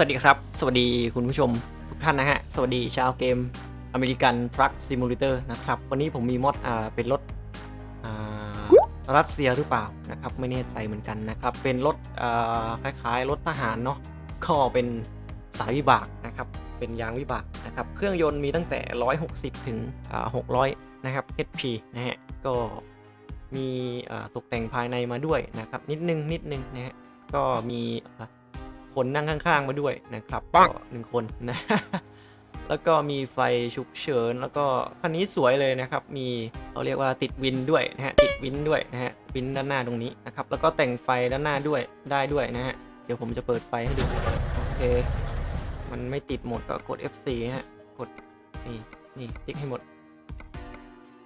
วัสดีครับ สวัสดีคุณผู้ชมทุกท่านนะฮะ สวัสดีชาวเกมอเมริกันทรัคซิมูเลเตอร์นะครับ วันนี้ผมมีมอดอ่าเป็นรถอ่ารัสเซียหรือเปล่านะครับ ไม่แน่ใจเหมือนกันนะครับ เป็นรถอ่าคล้ายๆ รถทหารเนาะก็เป็นสายวิบากนะครับ เป็นยางวิบากนะครับ เครื่องยนต์มีตั้งแต่ 160 ถึงอ่า600 นะครับ HP นะฮะ ก็มีอ่าตกแต่งภายในมาด้วยนะครับ นิดนึงนิดนึงนะฮะ ก็มีอ่า คนนั่งข้างๆมาด้วยนะครับก็หนึ่งคนนะแล้วก็มีไฟฉุกเฉิน แล้วก็คันนี้สวยเลยนะครับ มีเขาเรียกว่าติดวินด้วยนะฮะ ติดวินด้วยนะฮะ วินด้านหน้าตรงนี้นะครับ แล้วก็แต่งไฟด้านหน้าด้วยได้ด้วยนะฮะ เดี๋ยวผมจะเปิดไฟให้ดู โอเค มันไม่ติดหมดก็กด F4 นะฮะ กดนี่นี่ติ๊กให้หมด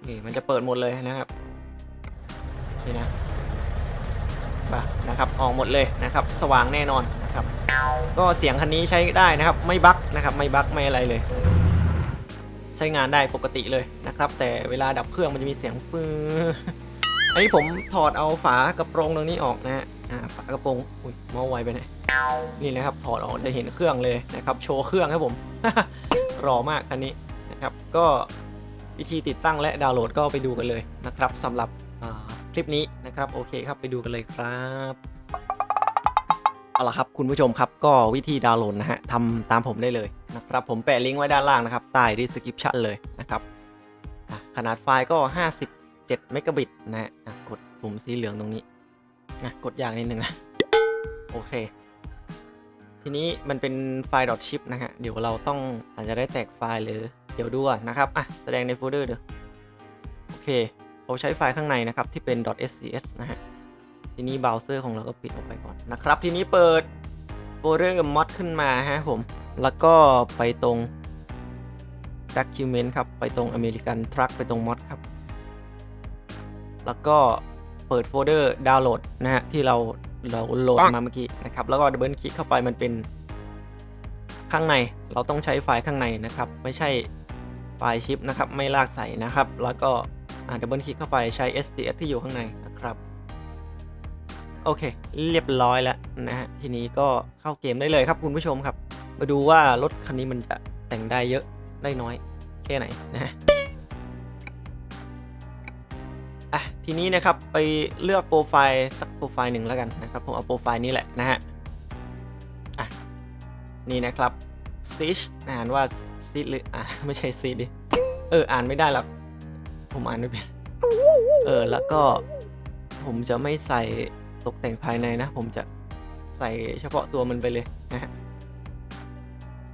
นี่มันจะเปิดหมดเลยนะครับ นี่นะ ป่ะนะครับออกหมดเลยนะครับ สว่างแน่นอนนะครับ ก็เสียงคันนี้ใช้ได้นะครับ ไม่บั๊กนะครับ ไม่บั๊กไม่อะไรเลย ใช้งานได้ปกติเลยนะครับ แต่เวลาดับเครื่องมันจะมีเสียงปื้ออันนี้ผมถอดเอาฝากระโปรงตรงนี้ออกนะฮะฝากระโปรงอุ้ยเมาไวไปไหนนี่นะครับถอดออกจะเห็นเครื่องเลยนะครับ โชว์เครื่องครับผมรอมากคันนี้นะครับ ก็วิธีติดตั้งและดาวน์โหลดก็ไปดูกันเลยนะครับสำหรับ คลิปนี้นะครับโอเคครับไปดูกันเลยครับเอาละครับคุณผู้ชมครับก็วิธีดาวน์โหลดนะฮะทำตามผมได้เลยนะครับผมแปะลิงก์ไว้ด้านล่างนะครับใต้ description เลยนะครับขนาดไฟล์ก็ 57เมกะบิตนะฮะกดปุ่มสีเหลืองตรงนี้นะกดอย่างนิดนึงนะโอเค ทีนี้มันเป็นไฟล์ .zip นะฮะเดี๋ยวเราต้องอาจจะได้แตกไฟล์หรือเดี๋ยวดูก่อนนะครับอะแสดงในโฟลเดอร์เดี๋ยวโอเค เราใช้ไฟล์ข้างในนะครับ ที่เป็น .scs นะฮะ ทีนี้เบราว์เซอร์ของเราก็ปิดออกไปก่อนนะครับ ทีนี้เปิดโฟลเดอร์มอดขึ้นมาฮะผม แล้วก็ไปตรง document ครับ ไปตรง American Truck ไปตรงมอดครับ แล้วก็เปิดโฟลเดอร์ดาวน์โหลดนะฮะ ที่เราเราโหลดมาเมื่อกี้นะครับ แล้วก็ดับเบิลคลิกเข้าไปมันเป็นข้างในเราต้องใช้ไฟล์ข้างในนะครับ ไม่ใช่ไฟล์ชิปนะครับ ไม่ลากใส่นะครับ แล้วก็ ดับเบิลคลิกเข้าไปใช้ STS ที่อยู่ข้างในนะครับโอเค เรียบร้อยแล้วนะฮะทีนี้ก็เข้าเกมได้เลยครับคุณผู้ชมครับ มาดูว่ารถคันนี้มันจะแต่งได้เยอะได้น้อยแค่ไหนนะฮะอะทีนี้นะครับไปเลือกโปรไฟล์สักโปรไฟล์หนึ่งแล้วกันนะครับผมเอาโปรไฟล์นี้แหละนะฮะอะนี่นะครับซิชอ่านว่าซิหรืออะไม่ใช่ซิดิเอออ่านไม่ได้หรอก ผมอ่านไม่เป็น เออ แล้วก็ผมจะไม่ใส่ตกแต่งภายในนะ ผมจะใส่เฉพาะตัวมันไปเลยนะฮะ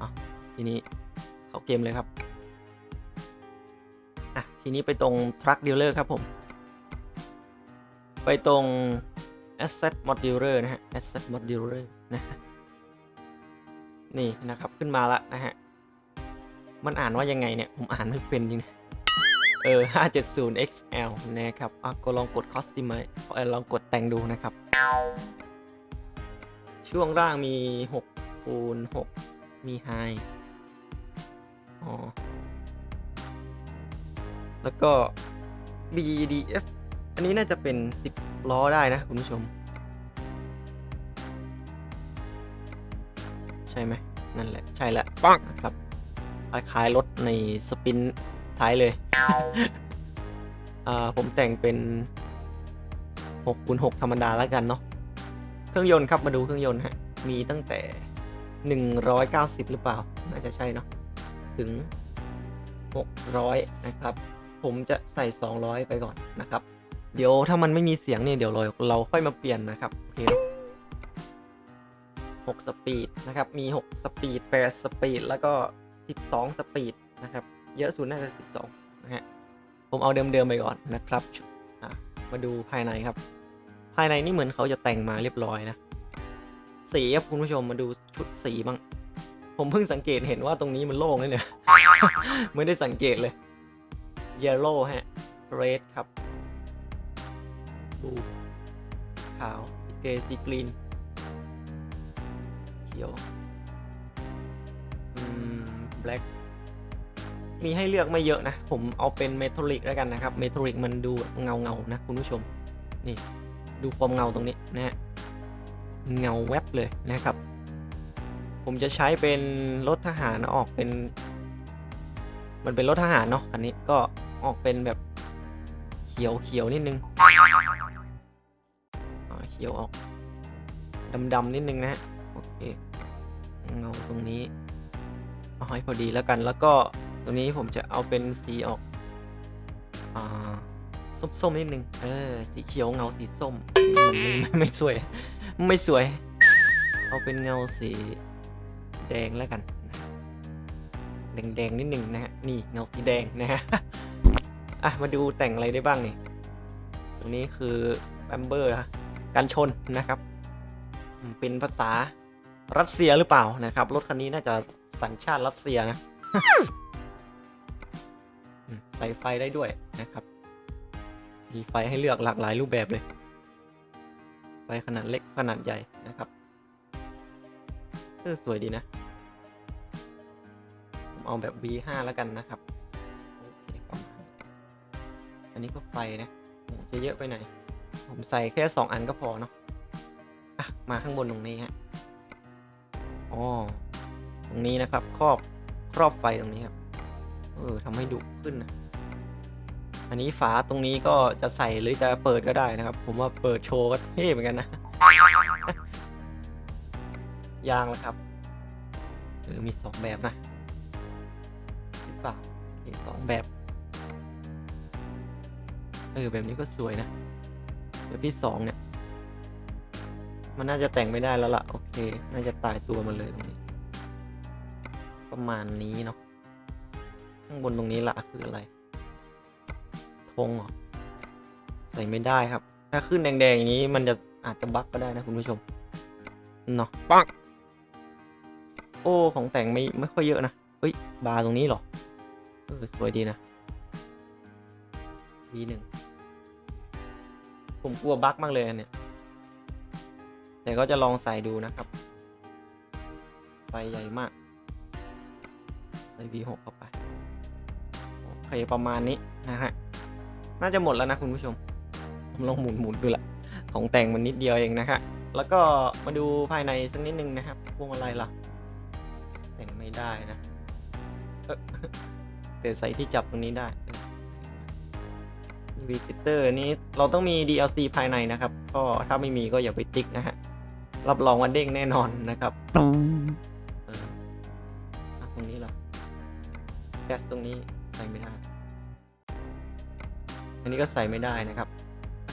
อะทีนี้เข้าเกมเลยครับ อะ ทีนี้ไปตรง Truck Dealer ครับผม ไปตรง Asset Modular นะฮะ Asset Modular นะฮะนี่นะครับขึ้นมาละนะฮะ มันอ่านว่ายังไงเนี่ย ผมอ่านไม่เป็นจริงนะ เออ 570 XL นะครับอะก็ลองกด Customize เออลองกดแต่งดูนะครับ ช่วงล่างมี6คูณ6มี High อ๋อ แล้วก็ BDF อันนี้น่าจะเป็น 10 ล้อได้นะ คุณผู้ชม ใช่ไหม นั่นแหละ ใช่แหละปังนะครับคล้ายๆรถในสปิน ท้ายเลย อ่า ผมแต่งเป็น6คูณ6ธรรมดาแล้วกันเนาะ เครื่องยนต์ครับมาดูเครื่องยนต์ฮะ มีตั้งแต่ 190 หรือเปล่า น่าจะใช่เนาะ ถึง 600 นะครับ ผมจะใส่ 200 ไปก่อนนะครับ เดี๋ยวถ้ามันไม่มีเสียงเนี่ยเดี๋ยวเราเราค่อยมาเปลี่ยนนะครับโอเค6สปีดนะครับ มี 6 สปีด 8 สปีด แล้วก็ 12 สปีดนะครับ เยอะสุดน่าจะ 12 นะฮะ ผมเอาเดิมๆไปก่อนนะครับมาดูภายในครับ ภายในนี่เหมือนเขาจะแต่งมาเรียบร้อยนะ สีครับคุณผู้ชมมาดูชุดสีบ้าง ผมเพิ่งสังเกตเห็นว่าตรงนี้มันโล่งเลยเนี่ย ไม่ได้สังเกตเลย yellow ฮะ red ครับดูขาวสีเกรสีกรีนเขียว อืม black มีให้เลือกไม่เยอะนะ ผมเอาเป็นเมทัลลิกแล้วกันนะครับเมทัลลิกมันดูเงาเงานะคุณผู้ชม นี่ดูความเงาตรงนี้นะฮะเงาแวบเลยนะครับ ผมจะใช้เป็นรถทหารออกเป็น มันเป็นรถทหารเนาะอันนี้ก็ออกเป็นแบบเขียวเขียวนิดนึงเขียวออกดำๆนิดนึงนะฮะโอเคเงาตรงนี้เอาให้พอดีแล้วกันแล้วก็ ตรงนี้ผมจะเอาเป็นสีออกอ่าส้มๆนิดนึง เออ สีเขียวเงาสีส้ม มันไม่ไม่สวย ไม่สวย เอาเป็นเงาสีแดงแล้วกันนะแดงๆนิดหนึ่งนะฮะ นี่เงาสีแดงนะฮะ อะ มาดูแต่งอะไรได้บ้างนี่ ตรงนี้คือแบมเบอร์กันชนนะครับ เป็นภาษารัสเซียหรือเปล่านะครับ รถคันนี้น่าจะสัญชาติรัสเซียนะ ใส่ไฟได้ด้วยนะครับ มีไฟให้เลือกหลากหลายรูปแบบเลย ไฟขนาดเล็กขนาดใหญ่นะครับเออสวยดีนะ ผมเอาแบบ V5 แล้วกันนะครับ อันนี้ก็ไฟนะจะเยอะไปไหนอย ผมใส่แค่ 2 อันก็พอเนาะอะ มาข้างบนตรงนี้ฮะอ๋อตรงนี้นะครับ ครอบ ครอบไฟตรงนี้ครับ เออทำให้ดุขึ้นนะ อันนี้ฝาตรงนี้ก็จะใส่หรือจะเปิดก็ได้นะครับ ผมว่าเปิดโชว์ก็เท่เหมือนกันนะ ยางแล้วครับหรือมีสองแบบนะหรือเปล่าสองแบบ เออแบบนี้ก็สวยนะแบบที่สองเนี่ย มันน่าจะแต่งไม่ได้แล้วล่ะ โอเค น่าจะตายตัวมันเลยตรงนี้ ประมาณนี้เนาะข้างบนตรงนี้ละคืออะไร ธงเหรอใส่ไม่ได้ครับ ถ้าขึ้นแดงๆอย่างนี้มันจะอาจจะบั๊กก็ได้นะคุณผู้ชมเนาะปังโอ้ของแต่งไม่ไม่ค่อยเยอะนะเฮ้ยบาร์ตรงนี้เหรอเออสวยดีนะดีหนึ่งผมกลัวบั๊กมากเลยอันเนี่ยแต่ก็จะลองใส่ดูนะครับ ไฟใหญ่มาก ใส่ V6 เข้าไป โอเค ประมาณนี้ นะฮะ น่าจะหมดแล้วนะคุณผู้ชมผมลองหมุนหมุนดูละของแต่งมันนิดเดียวเองนะครับแล้วก็มาดูภายในสักนิดนึงนะครับพวงมาลัยล่ะ แต่งไม่ได้นะเอ้อแต่ใส่ที่จับตรงนี้ได้วีติเตอร์นี้เราต้องมี DLC ภายในนะครับ ก็ถ้าไม่มีก็อย่าไปติ๊กนะฮะ รับรองว่าเด้งแน่นอนนะครับเอออะตรงนี้เหรอแก๊สตรงนี้ใส่ไม่ได้ อันนี้ก็ใส่ไม่ได้นะครับ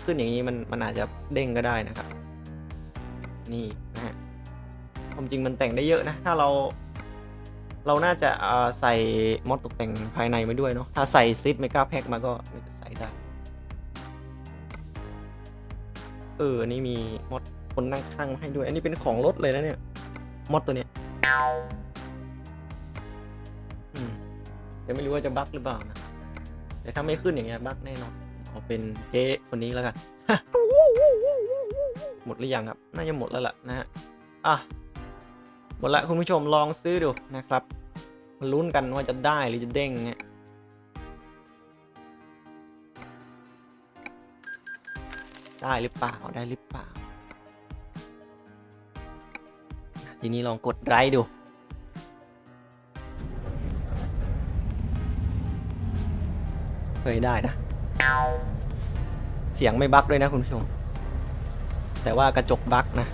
ขึ้นอย่างนี้มันมันอาจจะเด้งก็ได้นะครับ นี่นะฮะความจริงมันแต่งได้เยอะนะ ถ้าเรา เราน่าจะอ่าใส่มอดตกแต่งภายในมาด้วยเนาะ ถ้าใส่ซิดเมกาแพ็กมาก็จะใส่ได้ เออ อันนี้มีมอดคนนั่งข้างมาให้ด้วย อันนี้เป็นของรถเลยนะเนี่ย มอดตัวเนี้ยอืมแต่ไม่รู้ว่าจะบั๊กหรือเปล่านะ แต่ถ้าไม่ขึ้นอย่างเงี้ยบั๊กแน่นอนเอาเป็นเจ๊คนนี้แล้วกัน หมดหรือยังครับ น่าจะหมดแล้วล่ะนะฮะ อะ หมดละคุณผู้ชมลองซื้อดูนะครับลุ้นกันว่าจะได้หรือจะเด้งเงี้ยได้หรือเปล่าได้หรือเปล่า ทีนี้ลองกดไลค์ดู ยได้นะ เสียงไม่บั๊กด้วยนะคุณผู้ชม แต่ว่ากระจกบั๊กนะ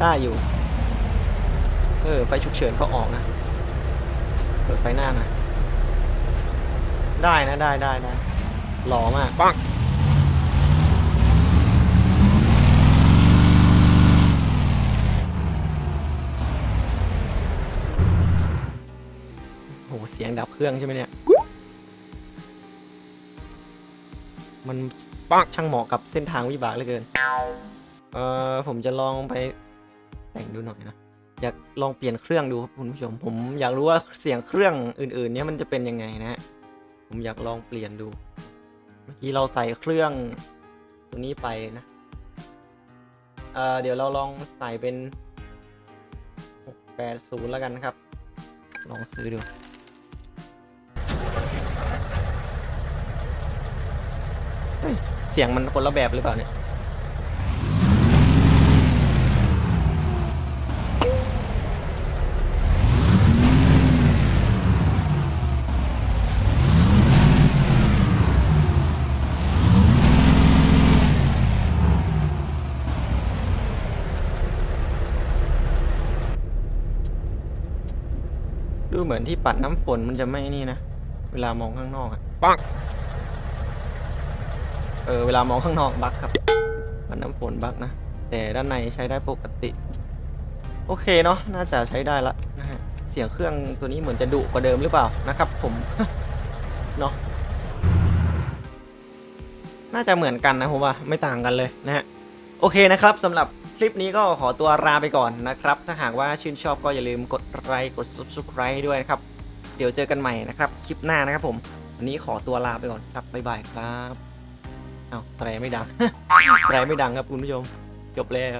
ได้อยู่ เออ ไฟฉุกเฉินก็ออกนะ เปิดไฟหน้าหน่อยได้นะ ได้ได้ได้หล่อมากปัง งดับเครื่องใช่ไหมเนี่ย มันปักช่างเหมาะกับเส้นทางวิบากเหลือเกิน เออผมจะลองไปแต่งดูหน่อยนะ อยากลองเปลี่ยนเครื่องดูครับคุณผู้ชม ผมอยากรู้ว่าเสียงเครื่องอื่นๆ เนี้ยมันจะเป็นยังไงนะฮะ ผมอยากลองเปลี่ยนดู เมื่อกี้เราใส่เครื่องตัวนี้ไปนะ เอ่อเดี๋ยวเราลองใส่เป็น 680 แล้วกันนะครับ ลองซื้อดู เสียงมันคนละแบบหรือเปล่าเนี่ย ดูเหมือนที่ปัดน้ำฝนมันจะไม่นี่นะ เวลามองข้างนอกอะปัง ออเวลามองข้างนอกบักครับปัดน้ำฝนบักนะ แต่ด้านในใช้ได้ปกติ โอเคเนาะน่าจะใช้ได้ละนะฮะเสียงเครื่องตัวนี้เหมือนจะดุกว่าเดิมหรือเปล่านะครับ ผมเนาะน่าจะเหมือนกันนะผมว่าไม่ต่างกันเลยนะฮะโอเคนะครับสำหรับคลิปนี้ก็ขอตัวลาไปก่อนนะครับ ถ้าหากว่าชื่นชอบก็อย่าลืมกดไลค์กด subscribe ด้วยนะครับ เดี๋ยวเจอกันใหม่นะครับ คลิปหน้านะครับผม วันนี้ขอตัวลาไปก่อนครับ บ๊ายบายครับ อาแตรไม่ดัง แตรไม่ดังครับคุณผู้ชม จบแล้ว